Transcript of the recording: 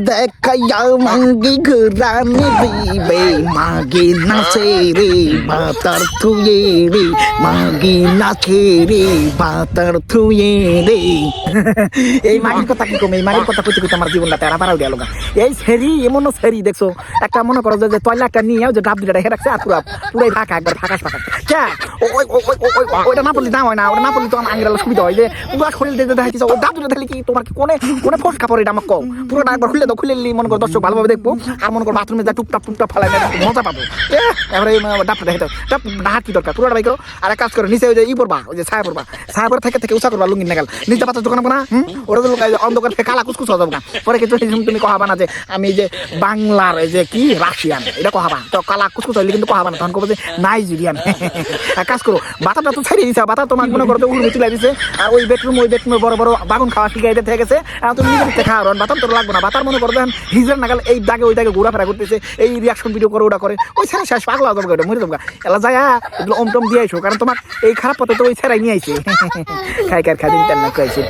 দেখাইয়া মাঙ্গি ঘুরানি দিবে মাগি নাচে রে মাতার থুয়ে রে মাগি নাচে রে, বাতার থুয়ে রে। এই মাগির কথা কি কমে? এই মাগির কথা কইতে কইতে আমার জীবনটা তেরা পারাও গেল এই সেরি, এমন সেরি, দেখছ? একটা মনে করো যে যে টয়লেটটা নিয়ে যে ডাব দুটা রেখে আর পুরো পুরাই ফাঁকা একবার ফাঁকা ফাঁকা কে? ওই ওই- ওই- ওই- ওই- ওইটা না পড়লে না হয় না ওটা না পড়লে তো আমার আঙ্গিরাল সুবিধা হয় যে, পুরো শরীর দিতে দেখাইছে ওই ডাব দুটা দিলে কি তোমার কি কোনে কোনে ফোস কাপড় এটা আমাকে কও? পুরোটা একবার খুললে তো খুলে নিলি মনে করো দর্শক ভালোভাবে দেখব, আর মনে করো বাথরুমে যা টুকটাপ টুকটাপ ফালাই মজা পাবো। এবারে ডাবটা দেখে দাও। ডাব ডাহার কি দরকার? পুরোটা বাই করো আর কাজ করো, নিচে ওই যে ই পড়বা ওই যে ছায়া পড়বা ছায়া পরে থেকে থেকে উষা করবা লুঙ্গি নাগাল। নিচে পাতা দোকান না, হুম? ওটা তো অন্ধকার থেকে কালা কুচকুচ হয়ে যাব পরে কিন্তু তুমি- কহাবা না যে, আমি যে বাংলার যে কি, রাশিয়ান, এটা কহাবা তো কালা কুচকুচ হইলে কিন্তু কহাবা না, তখন কবে যে নাইজেরিয়ান। কাজ করো, বাতাটা তো ছাড়িয়ে দিছে বাতা তোমার মনে করো উড়ে চলে দিছে। আর ওই বেডরুম ওই বেডরুমে বড় বড় বাগুন খাওয়া শিখাই থেকে গেছে। আর তুমি নিজে থেকে খাওয়া বাতাম তোর লাগবে না। বাতার মনে করো দেখেন হিজের নাগাল এই দাগে ওই দাগে ঘোরাফেরা করতেছে, এই রিয়াকশন ভিডিও করে, ওটা করে। ওই ছেড়ে শেষ, পাগলা ওটা মরে যাব এলা যায়, এগুলো টম দিয়ে আইসো, কারণ তোমার এই খারাপ পথে তো ওই ছেড়াই নিয়ে আইছে। খাই খাদিন খাদিন না খাইছে